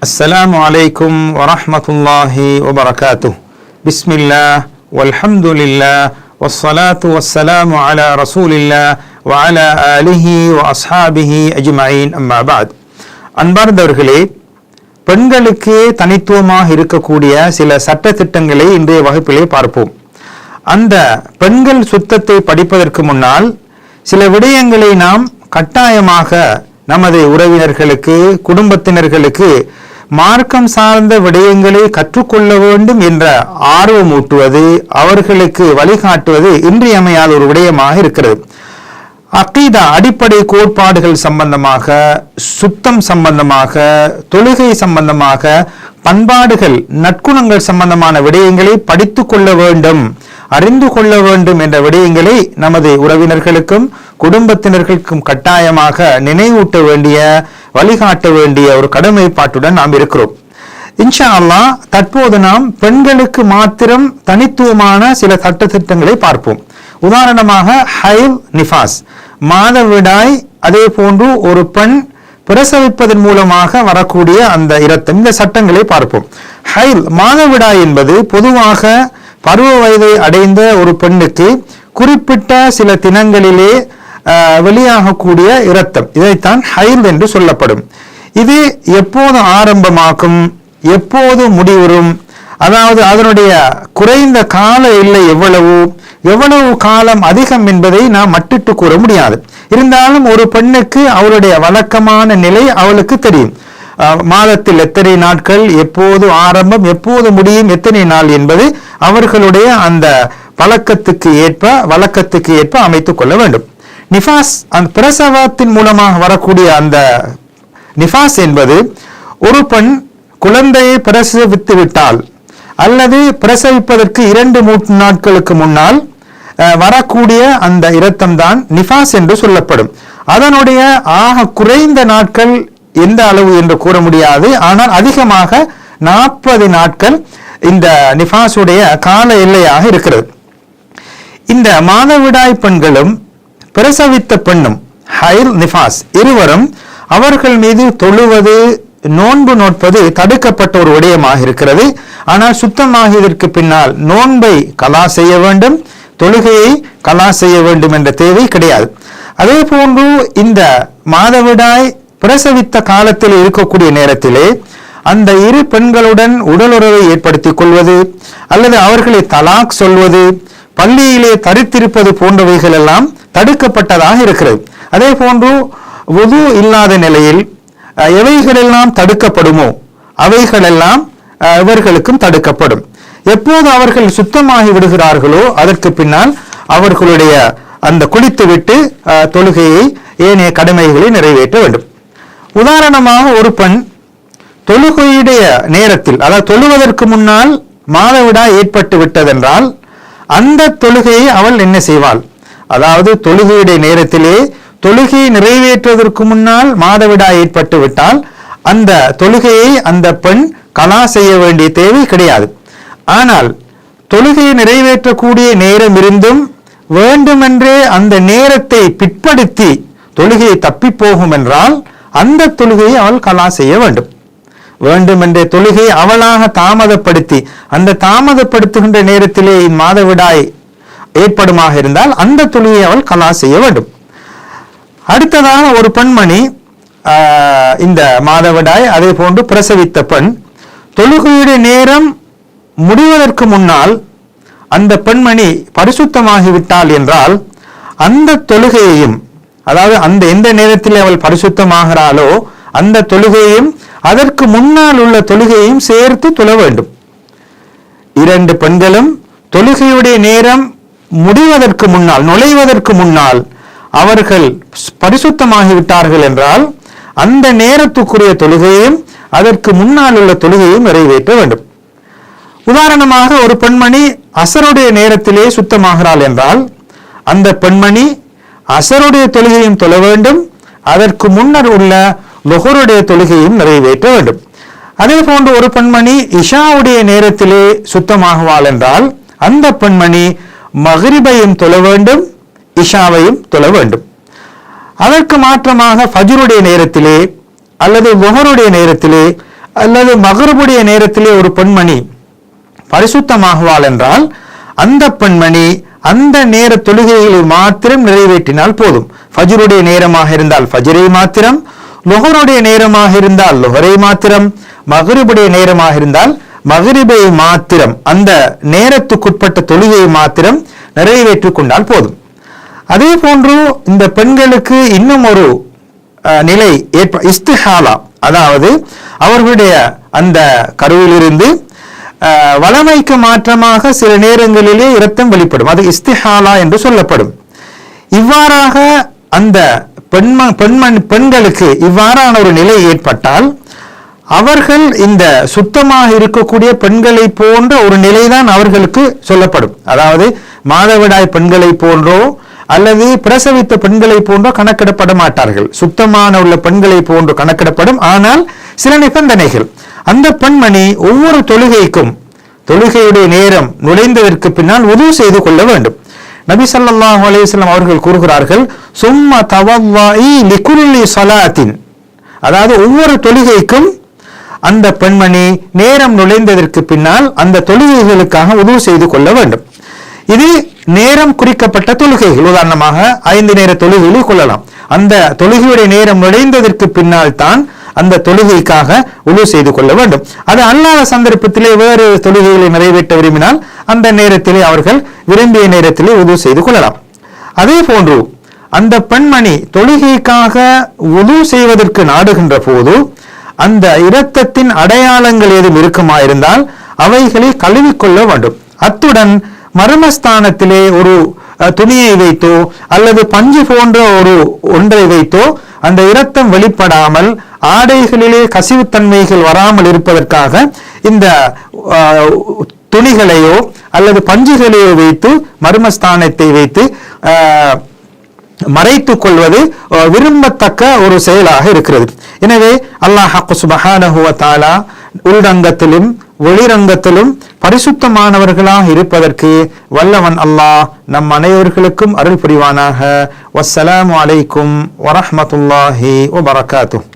السلام عليكم ورحمة الله وبركاته بسم الله والحمد لله والصلاة والسلام على رسول الله وعلى آله وأصحابه أجمعين أما بعد அன்பார்ந்தவர்களே பெண்களுக்கு தனித்துவமாக இருக்கக்கூடிய சில சட்ட திட்டங்களை இன்றைய வகுப்பிலே பார்ப்போம் அந்த பெண்கள் சுத்தத்தை படிப்பதற்கு முன்னால் சில விடயங்களை நாம் கட்டாயமாக நமது உறவினர்களுக்கு குடும்பத்தினர்களுக்கு மார்க்கம் சார்ந்த விடயங்களை கற்றுக்கொள்ள வேண்டும் என்ற ஆர்வமூட்டுவது அவர்களுக்கு வழிகாட்டுவது இன்றியமையாத ஒரு விடயமாக இருக்கிறது. அக்கீதா அடிப்படை கோட்பாடுகள் சம்பந்தமாக சுத்தம் சம்பந்தமாக தொழுகை சம்பந்தமாக பண்பாடுகள் நற்குணங்கள் சம்பந்தமான விடயங்களை படித்து கொள்ள வேண்டும் அறிந்து கொள்ள வேண்டும் என்ற விடயங்களை நமது உறவினர்களுக்கும் குடும்பத்தினர்களுக்கும் கட்டாயமாக நினைவூட்ட வேண்டிய வழிகாட்ட வேண்டிய ஒரு கடமைப்பாட்டுடன் நாம் இருக்கிறோம். இன்ஷா அல்லாஹ் தற்போது நாம் பெண்களுக்கு மாத்திரம் தனித்துவமான சில சட்டத்திட்டங்களை பார்ப்போம். உதாரணமாக ஹைவ் நிஃபாஸ். மாதவிடாய் அதே போன்று ஒரு பெண் பிரசவிப்பதன் மூலமாக வரக்கூடிய அந்த இரத்தம் இந்த சட்டங்களை பார்ப்போம். ஹைல் மாதவிடாய் என்பது பொதுவாக பருவ வயதை அடைந்த ஒரு பெண்ணுக்கு குறிப்பிட்ட சில தினங்களிலே வெளியாகக்கூடிய இரத்தம். இதைத்தான் ஹைல் என்று சொல்லப்படும். இது எப்போது ஆரம்பமாகும்? எப்போது முடிவுறும்? அதாவது அதனுடைய குறைந்த கால இல்லை எவ்வளவு? எவ்வளவு காலம் அதிகம் என்பதை நாம் மட்டிட்டு கூற முடியாது. இருந்தாலும் ஒரு பெண்ணுக்கு அவளுடைய வழக்கமான நிலை அவளுக்கு தெரியும். மாதத்தில் எத்தனை நாட்கள் எப்போது ஆரம்பம் எப்போது முடியும் எத்தனை நாள் என்பது அவர்களுடைய அந்த பழக்கத்துக்கு ஏற்ப வழக்கத்துக்கு ஏற்ப அமைத்துக் கொள்ள வேண்டும். நிஃபாஸ் அந்த பிரசவத்தின் மூலமாக வரக்கூடிய அந்த நிஃபாஸ் என்பது ஒரு பெண் குழந்தையை பிரசவித்து விட்டால் அல்லது பிரசவிப்பதற்கு இரண்டு மூன்று நாட்களுக்கு முன்னால் வரக்கூடிய அந்த இரத்தம் தான் நிஃபாஸ் என்று சொல்லப்படும். அதனுடைய ஆக குறைந்த நாட்கள் எந்த அளவு என்று கூற முடியாது. ஆனால் அதிகமாக நாற்பது நாட்கள் இந்த நிஃபாஸுடைய கால எல்லையாக இருக்கிறது. இந்த மாதவிடாய் பெண்களும் பிரசவித்த பெண்ணும் ஹைல் நிஃபாஸ் இருவரும் அவர்கள் மீது தொழுவது நோன்பு நோட்பது தடுக்கப்பட்ட ஒரு விடயமாக இருக்கிறது. ஆனால் சுத்தமாகியதற்கு பின்னால் நோன்பை கலா செய்ய வேண்டும் தொழுகையை கலா செய்ய வேண்டும் என்ற தேவை கிடையாது. அதே போன்று இந்த மாதவிடாய் பிரசவித்த காலத்தில் இருக்கக்கூடிய நேரத்திலே அந்த இரு பெண்களுடன் உடலுறவை ஏற்படுத்திக் கொள்வது அல்லது அவர்களை தலாக் சொல்வது பள்ளியிலே தரித்திருப்பது போன்றவைகள் எல்லாம் தடுக்கப்பட்டதாக இருக்கிறது. அதே போன்று உது இல்லாத நிலையில் எவைகளெல்லாம் தடுக்கப்படுமோ அவைகளெல்லாம் இவர்களுக்கும் தடுக்கப்படும். எப்போது அவர்கள் சுத்தமாகி விடுகிறார்களோ அதற்கு பின்னால் அவர்களுடைய அந்த குளித்துவிட்டு விட்டு தொழுகையை ஏனைய கடமைகளை நிறைவேற்ற வேண்டும். உதாரணமாக ஒரு பெண் தொழுகையுடைய நேரத்தில் அதாவது தொழுவதற்கு முன்னால் மாதவிடா ஏற்பட்டு விட்டதென்றால் அந்த தொழுகையை அவள் என்ன செய்வாள்? அதாவது தொழுகையுடைய நேரத்திலே தொழுகையை நிறைவேற்றுவதற்கு முன்னால் மாதவிடா ஏற்பட்டு விட்டால் அந்த தொழுகையை அந்த பெண் கலா செய்ய வேண்டிய தேவை கிடையாது. ஆனால் தொழுகையை நிறைவேற்றக்கூடிய நேரம் இருந்தும் வேண்டுமென்றே அந்த நேரத்தை பிற்படுத்தி தொழுகையை தப்பி போகும் என்றால் அந்த தொழுகையை அவள் கலா செய்ய வேண்டும். வேண்டுமென்றே தொழுகை அவளாக தாமதப்படுத்தி அந்த தாமதப்படுத்துகின்ற நேரத்திலே மாதவிடாய் ஏற்படுமாக இருந்தால் அந்த தொழுகையை அவள் கலா செய்ய வேண்டும். அடுத்ததாக ஒரு பெண்மணி இந்த மாதவிடாய் அதே போன்று பிரசவித்த பெண் தொழுகையுடைய நேரம் முடிவதற்கு முன்னால் அந்த பெண்மணி பரிசுத்தமாகிவிட்டாள் என்றால் அந்த தொழுகையையும் அதாவது அந்த எந்த நேரத்தில் அவள் பரிசுத்தமாகிறாளோ அந்த தொழுகையையும் அதற்கு முன்னால் உள்ள தொழுகையையும் சேர்த்து தொழ வேண்டும். இரண்டு பெண்களும் தொழுகையுடைய நேரம் முடிவதற்கு முன்னால் நுழைவதற்கு முன்னால் அவர்கள் பரிசுத்தமாகிவிட்டார்கள் என்றால் அந்த நேரத்துக்குரிய தொழுகையையும் அதற்கு முன்னால் உள்ள தொழுகையும் நிறைவேற்ற வேண்டும். உதாரணமாக ஒரு பெண்மணி அசருடைய நேரத்திலே சுத்தமாகிறாள் என்றால் அந்த பெண்மணி அசருடைய தொழுகையும் தொழ வேண்டும். அதற்கு முன்னர் உள்ள லொஹருடைய தொழுகையும் நிறைவேற்ற வேண்டும். அதே போன்று ஒரு பெண்மணி இஷாவுடைய நேரத்திலே சுத்தமாகுவாள் என்றால் அந்த பெண்மணி மகிரிபையும் தொழ வேண்டும் இஷாவையும் தொழ வேண்டும். அதற்கு மாற்றமாக ஃபஜ்ருடைய நேரத்திலே அல்லது முகருடைய நேரத்திலே அல்லது மகரபுடைய நேரத்திலே ஒரு பெண்மணி பரிசுத்தமாகுவாள் என்றால் அந்த பெண்மணி அந்த நேர தொழுகைகளை மாத்திரம் நிறைவேற்றினால் போதும். ஃபஜ்ருடைய நேரமாக இருந்தால் ஃபஜரை மாத்திரம் லுஹருடைய நேரமாக இருந்தால் லுகரை மாத்திரம் மகரிபுடைய நேரமாக இருந்தால் மகரிபை மாத்திரம் அந்த நேரத்துக்குட்பட்ட தொழுகையை மாத்திரம் நிறைவேற்றிக் கொண்டால் போதும். அதே போன்று இந்த பெண்களுக்கு இன்னும் ஒரு நிலை ஏற்ப இஸ்திஹாலா அதாவது அவர்களுடைய அந்த கருவிலிருந்து வளமைக்கு மாற்றமாக சில நேரங்களிலே இரத்தம் வெளிப்படும். அது இஸ்திஹாலா என்று சொல்லப்படும். இவ்வாறாக அந்த பெண்ம பெண்மண் பெண்களுக்கு இவ்வாறான ஒரு நிலை ஏற்பட்டால் அவர்கள் இந்த சுத்தமாக இருக்கக்கூடிய பெண்களை போன்ற ஒரு நிலைதான் அவர்களுக்கு சொல்லப்படும். அதாவது மாதவிடாய் பெண்களை போன்றோ அல்லது பிரசவித்த பெண்களை போன்றோ கணக்கிடப்பட மாட்டார்கள். சுத்தமான உள்ள பெண்களை போன்று கணக்கிடப்படும். ஆனால் சில நிபந்தனைகள். அந்த பெண்மணி ஒவ்வொரு தொழுகைக்கும் தொழுகையுடைய நேரம் நுழைந்ததற்கு பின்னால் உதவு செய்து கொள்ள வேண்டும். நபி ஸல்லல்லாஹு அலையம் அவர்கள் கூறுகிறார்கள் சும்மா தவவாயி லிகுல்லி அதாவது ஒவ்வொரு தொழுகைக்கும் அந்த பெண்மணி நேரம் நுழைந்ததற்கு பின்னால் அந்த தொழுகைகளுக்காக உதவு செய்து கொள்ள வேண்டும். இது நேரம் குறிக்கப்பட்ட தொழுகைகள். உதாரணமாக ஐந்து நேர தொழுகைகளை கொள்ளலாம். அந்த தொழுகையுடைய நேரம் நுழைந்ததற்கு பின்னால் தான் அந்த தொழுகைக்காக உழு செய்து கொள்ள வேண்டும். அது அல்லாத சந்தர்ப்பத்திலே வேறு தொழுகைகளை நிறைவேற்ற விரும்பினால் அந்த நேரத்திலே அவர்கள் விரும்பிய நேரத்திலே உதவு செய்து கொள்ளலாம். அதே போன்று அந்த பெண்மணி தொழுகைக்காக உது செய்வதற்கு நாடுகின்ற போது அந்த இரத்தத்தின் அடையாளங்கள் ஏதும் இருக்குமாயிருந்தால் அவைகளை கழுவிக்கொள்ள வேண்டும். அத்துடன் மர்மஸ்தானத்திலே ஒரு துணியை வைத்தோ அல்லது பஞ்சு போன்ற ஒரு ஒன்றை வைத்தோ அந்த இரத்தம் வெளிப்படாமல் ஆடைகளிலே கசிவுத்தன்மைகள் வராமல் இருப்பதற்காக இந்த துணிகளையோ அல்லது பஞ்சுகளையோ வைத்து மர்மஸ்தானத்தை வைத்து அஹ், மறைத்துக் கொள்வது விரும்பத்தக்க ஒரு செயலாக இருக்கிறது. எனவே அல்லாஹ் சுபஹானஹுவ தாலா தஆலா வெளிரங்கத்திலும் பரிசுத்தமானவர்களாக இருப்பதற்கு வல்லவன் அல்லாஹ் நம் அனைவர்களுக்கும் அருள் புரிவானாக. வசலாம் அலைக்கும் வரஹ்மத்துல்லாஹி வபரகாத்துஹ்.